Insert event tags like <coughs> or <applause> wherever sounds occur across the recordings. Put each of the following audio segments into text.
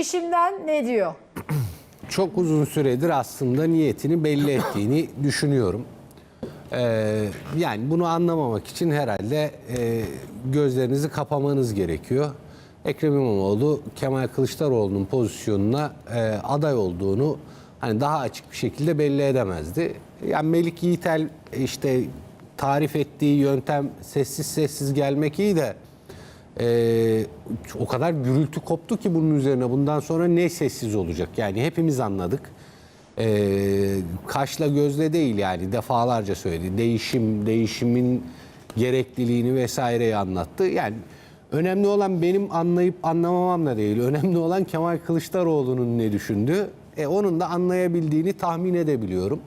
değişimden ne diyor? <clears throat> çok uzun süredir aslında niyetini belli ettiğini düşünüyorum. Ee, yani bunu anlamamak için herhalde e, gözlerinizi kapamanız gerekiyor. Ekrem İmamoğlu Kemal Kılıçdaroğlu'nun pozisyonuna e, aday olduğunu hani daha açık bir şekilde belli edemezdi. Yani Melik Yiğitel işte tarif ettiği yöntem sessiz sessiz gelmek iyi de ee, o kadar gürültü koptu ki bunun üzerine bundan sonra ne sessiz olacak yani hepimiz anladık. Ee, kaşla gözle değil yani defalarca söyledi. Değişim, değişimin gerekliliğini vesaireyi anlattı. Yani önemli olan benim anlayıp anlamamamla değil. Önemli olan Kemal Kılıçdaroğlu'nun ne düşündüğü. E, onun da anlayabildiğini tahmin edebiliyorum.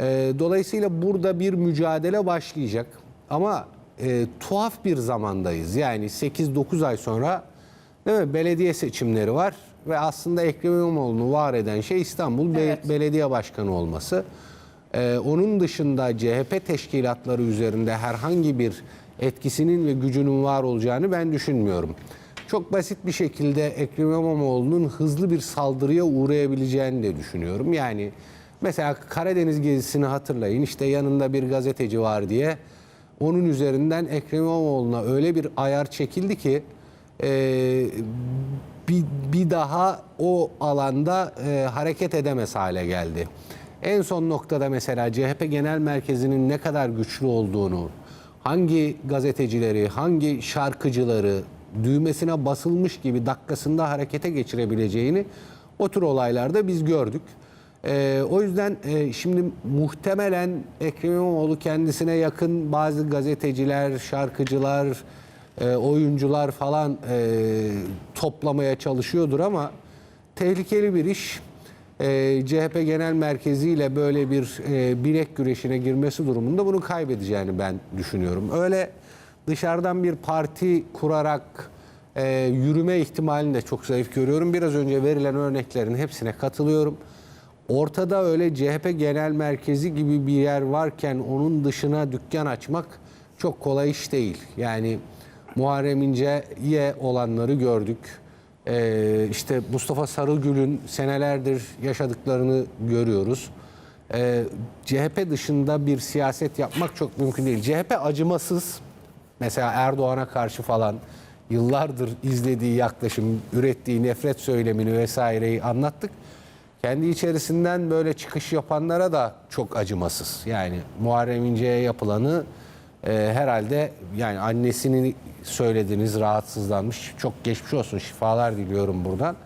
Ee, dolayısıyla burada bir mücadele başlayacak. Ama e, tuhaf bir zamandayız. Yani 8-9 ay sonra değil mi? belediye seçimleri var ve aslında Ekrem İmamoğlu'nu var eden şey İstanbul Be- Evet. Belediye Başkanı olması. Ee, onun dışında CHP teşkilatları üzerinde herhangi bir etkisinin ve gücünün var olacağını ben düşünmüyorum. Çok basit bir şekilde Ekrem İmamoğlu'nun hızlı bir saldırıya uğrayabileceğini de düşünüyorum. Yani mesela Karadeniz gezisini hatırlayın. İşte yanında bir gazeteci var diye onun üzerinden Ekrem İmamoğlu'na öyle bir ayar çekildi ki e, bir, bir daha o alanda e, hareket edemez hale geldi. En son noktada mesela CHP Genel Merkezi'nin ne kadar güçlü olduğunu, hangi gazetecileri, hangi şarkıcıları düğmesine basılmış gibi dakikasında harekete geçirebileceğini o tür olaylarda biz gördük. Ee, o yüzden e, şimdi muhtemelen Ekrem İmamoğlu kendisine yakın bazı gazeteciler, şarkıcılar, e, oyuncular falan e, toplamaya çalışıyordur ama tehlikeli bir iş. E, CHP Genel Merkezi ile böyle bir e, binek güreşine girmesi durumunda bunu kaybedeceğini ben düşünüyorum. Öyle dışarıdan bir parti kurarak e, yürüme ihtimalini de çok zayıf görüyorum. Biraz önce verilen örneklerin hepsine katılıyorum. Ortada öyle CHP Genel Merkezi gibi bir yer varken onun dışına dükkan açmak çok kolay iş değil. Yani Muharrem İnce'ye olanları gördük. Ee, işte Mustafa Sarıgül'ün senelerdir yaşadıklarını görüyoruz. Ee, CHP dışında bir siyaset yapmak çok mümkün değil. CHP acımasız. Mesela Erdoğan'a karşı falan yıllardır izlediği yaklaşım, ürettiği nefret söylemini vesaireyi anlattık. Kendi içerisinden böyle çıkış yapanlara da çok acımasız. Yani Muharrem İnce'ye yapılanı e, herhalde yani annesini söylediğiniz rahatsızlanmış. Çok geçmiş olsun şifalar diliyorum buradan.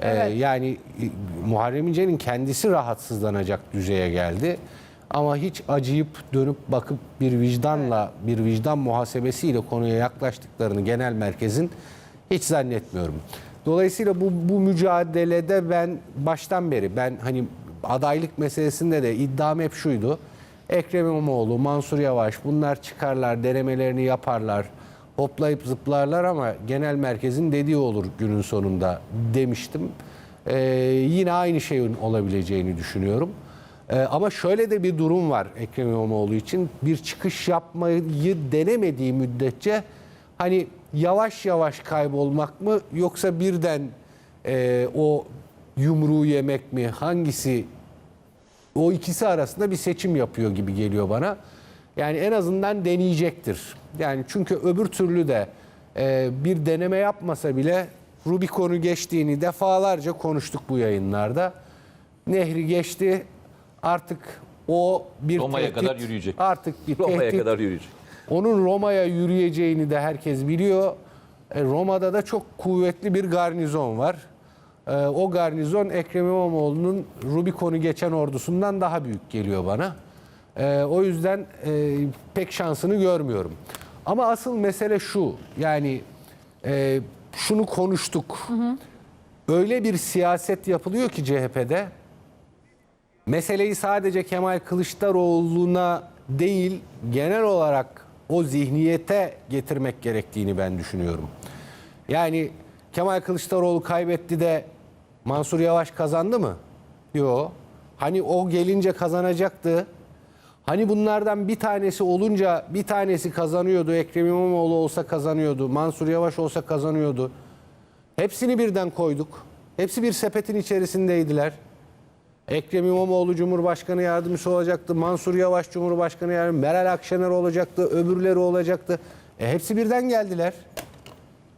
E, Evet. yani e, Muharrem İnce'nin kendisi rahatsızlanacak düzeye geldi. Ama hiç acıyıp dönüp bakıp bir vicdanla, bir vicdan muhasebesiyle konuya yaklaştıklarını genel merkezin hiç zannetmiyorum. Dolayısıyla bu, bu mücadelede ben baştan beri ben hani adaylık meselesinde de iddiam hep şuydu. Ekrem İmamoğlu, Mansur Yavaş bunlar çıkarlar, denemelerini yaparlar, hoplayıp zıplarlar ama genel merkezin dediği olur günün sonunda demiştim. Ee, yine aynı şeyin olabileceğini düşünüyorum. Ee, ama şöyle de bir durum var Ekrem İmamoğlu için. Bir çıkış yapmayı denemediği müddetçe hani yavaş yavaş kaybolmak mı yoksa birden e, o yumruğu yemek mi hangisi o ikisi arasında bir seçim yapıyor gibi geliyor bana. Yani en azından deneyecektir. Yani çünkü öbür türlü de e, bir deneme yapmasa bile Rubikon'u geçtiğini defalarca konuştuk bu yayınlarda. Nehri geçti. Artık o bir Roma'ya tehdit, kadar yürüyecek. Artık bir Roma'ya tehdit. kadar yürüyecek. Onun Roma'ya yürüyeceğini de herkes biliyor. E, Roma'da da çok kuvvetli bir garnizon var. E, O garnizon Ekrem İmamoğlu'nun Rubikon'u geçen ordusundan daha büyük geliyor bana. E, O yüzden e, pek şansını görmüyorum. Ama asıl mesele şu. Yani e, şunu konuştuk. Öyle bir siyaset yapılıyor ki CHP'de meseleyi sadece Kemal Kılıçdaroğlu'na değil genel olarak o zihniyete getirmek gerektiğini ben düşünüyorum. Yani Kemal Kılıçdaroğlu kaybetti de Mansur Yavaş kazandı mı? Yok. Hani o gelince kazanacaktı. Hani bunlardan bir tanesi olunca bir tanesi kazanıyordu. Ekrem İmamoğlu olsa kazanıyordu. Mansur Yavaş olsa kazanıyordu. Hepsini birden koyduk. Hepsi bir sepetin içerisindeydiler. Ekrem İmamoğlu Cumhurbaşkanı Yardımcısı olacaktı. Mansur Yavaş Cumhurbaşkanı Yardımcısı. Meral Akşener olacaktı. Öbürleri olacaktı. E, hepsi birden geldiler.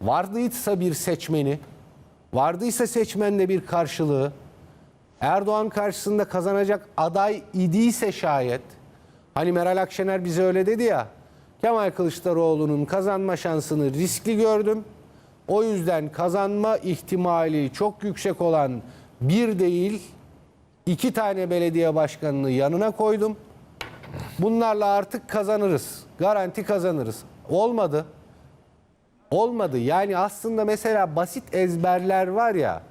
Vardıysa bir seçmeni, vardıysa seçmende bir karşılığı, Erdoğan karşısında kazanacak aday idiyse şayet, hani Meral Akşener bize öyle dedi ya, Kemal Kılıçdaroğlu'nun kazanma şansını riskli gördüm. O yüzden kazanma ihtimali çok yüksek olan bir değil, iki tane belediye başkanını yanına koydum. Bunlarla artık kazanırız. Garanti kazanırız. Olmadı. Olmadı. Yani aslında mesela basit ezberler var ya.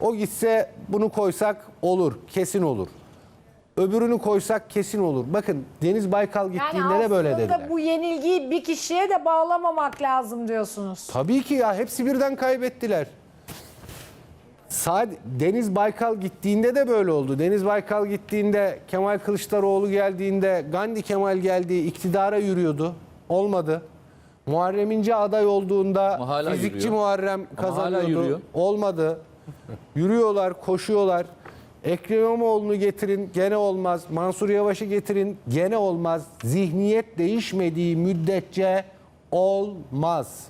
O gitse bunu koysak olur. Kesin olur. Öbürünü koysak kesin olur. Bakın Deniz Baykal Yani gittiğinde de böyle aslında dediler. bu yenilgiyi bir kişiye de bağlamamak lazım diyorsunuz. Tabii ki ya hepsi birden kaybettiler. Sad Deniz Baykal gittiğinde de böyle oldu. Deniz Baykal gittiğinde Kemal Kılıçdaroğlu geldiğinde Gandhi Kemal geldiği iktidara yürüyordu. Olmadı. Muharrem İnce aday olduğunda fizikçi yürüyor. Muharrem kazanıyordu. Olmadı. Yürüyorlar, koşuyorlar. Ekrem İmamoğlu'nu getirin gene olmaz. Mansur Yavaş'ı getirin gene olmaz. Zihniyet değişmediği müddetçe olmaz.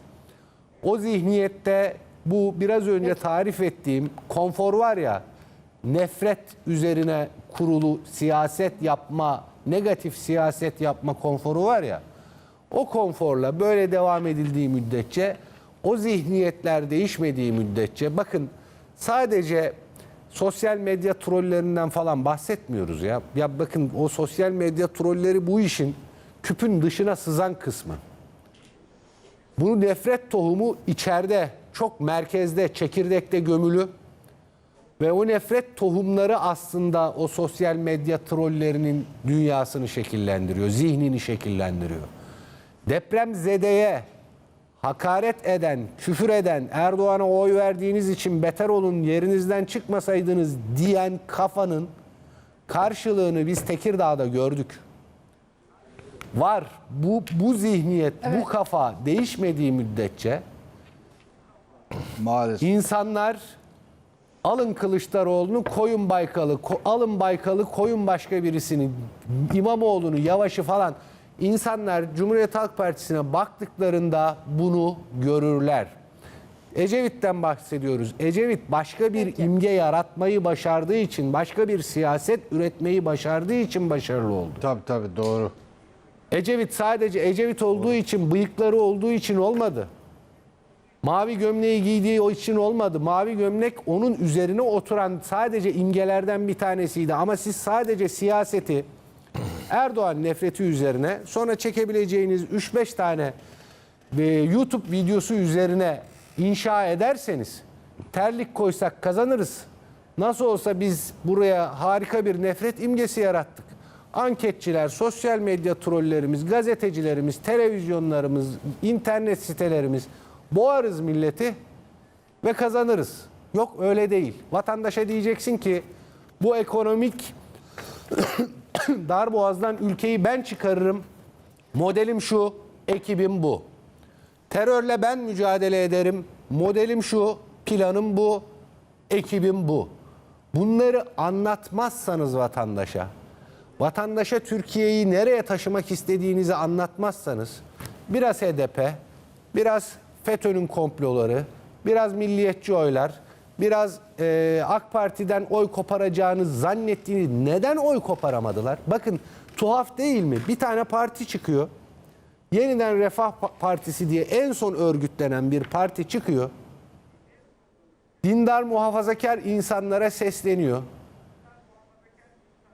O zihniyette bu biraz önce tarif ettiğim konfor var ya nefret üzerine kurulu siyaset yapma, negatif siyaset yapma konforu var ya o konforla böyle devam edildiği müddetçe o zihniyetler değişmediği müddetçe bakın sadece sosyal medya trollerinden falan bahsetmiyoruz ya. Ya bakın o sosyal medya trolleri bu işin küpün dışına sızan kısmı. Bu nefret tohumu içeride, çok merkezde, çekirdekte gömülü. Ve o nefret tohumları aslında o sosyal medya trollerinin dünyasını şekillendiriyor, zihnini şekillendiriyor. Depremzedeye hakaret eden, küfür eden, Erdoğan'a oy verdiğiniz için beter olun, yerinizden çıkmasaydınız diyen kafanın karşılığını biz Tekirdağ'da gördük var. Bu bu zihniyet, bu kafa değişmediği müddetçe Maalesef. insanlar alın Kılıçdaroğlu'nu koyun Baykal'ı, ko- alın Baykal'ı koyun başka birisini, İmamoğlu'nu, Yavaş'ı falan insanlar Cumhuriyet Halk Partisi'ne baktıklarında bunu görürler. Ecevit'ten bahsediyoruz. Ecevit başka bir imge yaratmayı başardığı için, başka bir siyaset üretmeyi başardığı için başarılı oldu. Tabii tabii doğru. Ecevit sadece Ecevit olduğu için, bıyıkları olduğu için olmadı. Mavi gömleği giydiği o için olmadı. Mavi gömlek onun üzerine oturan sadece imgelerden bir tanesiydi. Ama siz sadece siyaseti Erdoğan nefreti üzerine sonra çekebileceğiniz 3-5 tane e, YouTube videosu üzerine inşa ederseniz terlik koysak kazanırız. Nasıl olsa biz buraya harika bir nefret imgesi yarattık. Anketçiler, sosyal medya trollerimiz, gazetecilerimiz, televizyonlarımız, internet sitelerimiz boğarız milleti ve kazanırız. Yok öyle değil. Vatandaşa diyeceksin ki bu ekonomik <coughs> darboğazdan ülkeyi ben çıkarırım. Modelim şu, ekibim bu. Terörle ben mücadele ederim. Modelim şu, planım bu, ekibim bu. Bunları anlatmazsanız vatandaşa, vatandaşa Türkiye'yi nereye taşımak istediğinizi anlatmazsanız, biraz HDP, biraz FETÖ'nün komploları, biraz milliyetçi oylar, biraz e, AK Parti'den oy koparacağını zannettiğiniz neden oy koparamadılar? Bakın tuhaf değil mi? Bir tane parti çıkıyor. Yeniden Refah Pa- Partisi diye en son örgütlenen bir parti çıkıyor. Dindar muhafazakar insanlara sesleniyor.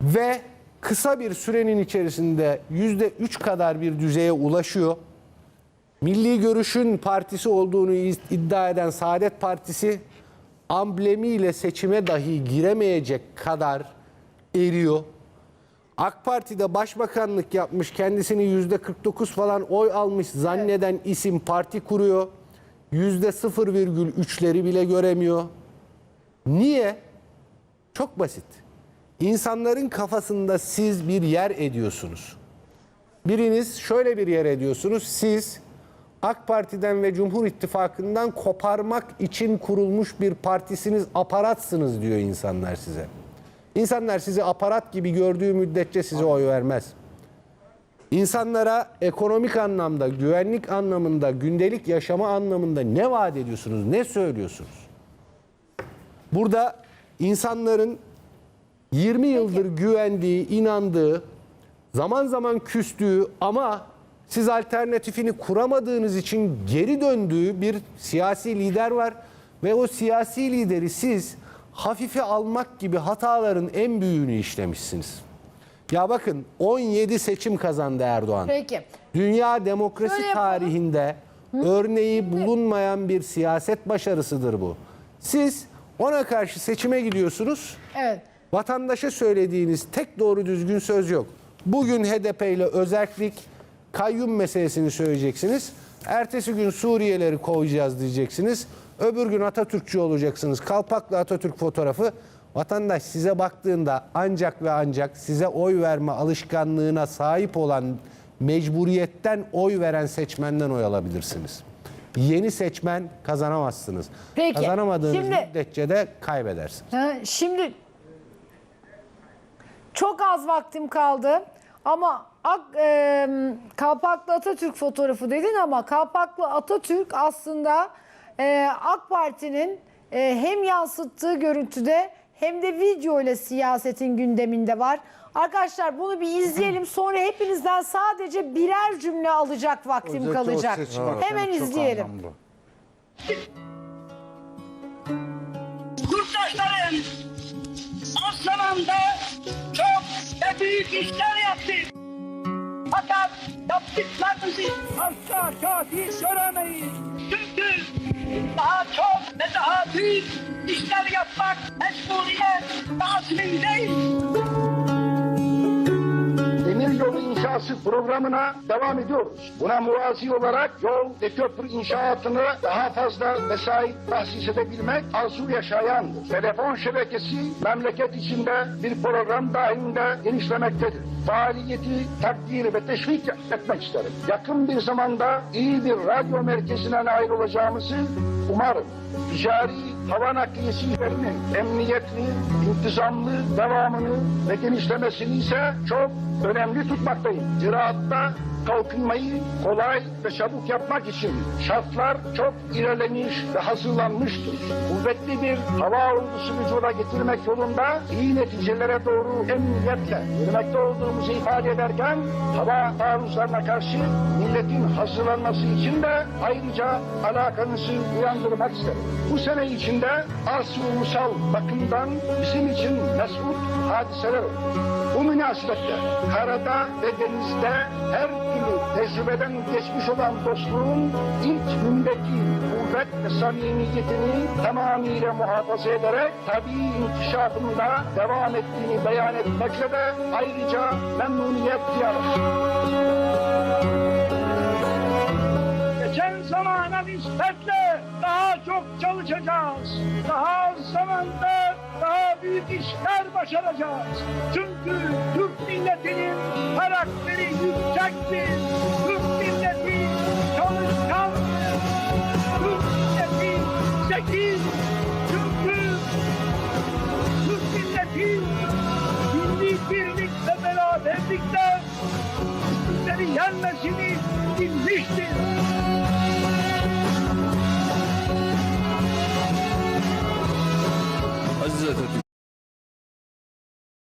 Ve kısa bir sürenin içerisinde yüzde üç kadar bir düzeye ulaşıyor. Milli Görüş'ün partisi olduğunu iddia eden Saadet Partisi amblemiyle seçime dahi giremeyecek kadar eriyor. AK Parti'de başbakanlık yapmış, kendisini yüzde 49 falan oy almış zanneden isim parti kuruyor. Yüzde 0,3'leri bile göremiyor. Niye? Çok basit. İnsanların kafasında siz bir yer ediyorsunuz. Biriniz şöyle bir yer ediyorsunuz. Siz AK Parti'den ve Cumhur İttifakı'ndan koparmak için kurulmuş bir partisiniz, aparatsınız diyor insanlar size. İnsanlar sizi aparat gibi gördüğü müddetçe size oy vermez. İnsanlara ekonomik anlamda, güvenlik anlamında, gündelik yaşama anlamında ne vaat ediyorsunuz, ne söylüyorsunuz? Burada insanların 20 yıldır güvendiği, inandığı, zaman zaman küstüğü ama siz alternatifini kuramadığınız için geri döndüğü bir siyasi lider var ve o siyasi lideri siz hafife almak gibi hataların en büyüğünü işlemişsiniz. Ya bakın 17 seçim kazandı Erdoğan. Peki. Dünya demokrasi Şöyle tarihinde örneği bulunmayan bir siyaset başarısıdır bu. Siz ona karşı seçime gidiyorsunuz. Evet. Vatandaşa söylediğiniz tek doğru düzgün söz yok. Bugün HDP ile özellik kayyum meselesini söyleyeceksiniz. Ertesi gün Suriyelileri kovacağız diyeceksiniz. Öbür gün Atatürkçü olacaksınız. Kalpaklı Atatürk fotoğrafı. Vatandaş size baktığında ancak ve ancak size oy verme alışkanlığına sahip olan mecburiyetten oy veren seçmenden oy alabilirsiniz. Yeni seçmen kazanamazsınız. Peki, Kazanamadığınız şimdi- müddetçe de kaybedersiniz. Şimdi çok az vaktim kaldı ama Ak, e, Kalpaklı Atatürk fotoğrafı dedin ama Kalpaklı Atatürk aslında e, AK Parti'nin e, hem yansıttığı görüntüde hem de video ile siyasetin gündeminde var. Arkadaşlar bunu bir izleyelim <clears throat> sonra hepinizden sadece birer cümle alacak vaktim Özellikle o kalacak. seçim akşamı Hemen çok izleyelim. anlamlı. Yurttaşlarım az zamanda çok ve büyük işler yaptık. Yaptıklarımızı asla kafi göremeyiz. Çünkü daha çok ve daha büyük işler yapmak mecburiyet ve azmindeyiz. Demir yolu inşası programına devam ediyoruz. Buna muvazi olarak yol ve köprü inşaatını daha fazla mesai tahsis edebilmek arzu yaşayan telefon şebekesi memleket içinde bir program dahilinde genişlemektedir. Faaliyeti takdir ve teşvik etmek isterim. Yakın bir zamanda iyi bir radyo merkezine nail olacağımızı umarım. Ticari hava işlerinin emniyetli, intizamlı devamını ve genişlemesini ise çok önemli tutmaktayım. Ziraatta kalkınmayı kolay ve çabuk yapmak için şartlar çok ilerlemiş ve hazırlanmıştır. Kuvvetli bir hava ordusu vücuda getirmek yolunda iyi neticelere doğru emniyetle yürümekte olduğumuzu ifade ederken hava taarruzlarına karşı milletin hazırlanması için de ayrıca alakanızı uyandırmak isterim. Bu sene içinde arz ulusal bakımdan bizim için mesut hadiseler oldu. Bu münasebetle karada ve denizde her türlü tecrübeden geçmiş olan dostluğun ilk gündeki kuvvet ve samimiyetini tamamıyla muhafaza ederek tabii inkişafında devam ettiğini beyan etmekle de ayrıca memnuniyet duyarım. Geçen zamana nispetle daha çok çalışacağız. Daha az zamanda büyük işler başaracağız. Çünkü Türk milletinin karakteri yüksektir.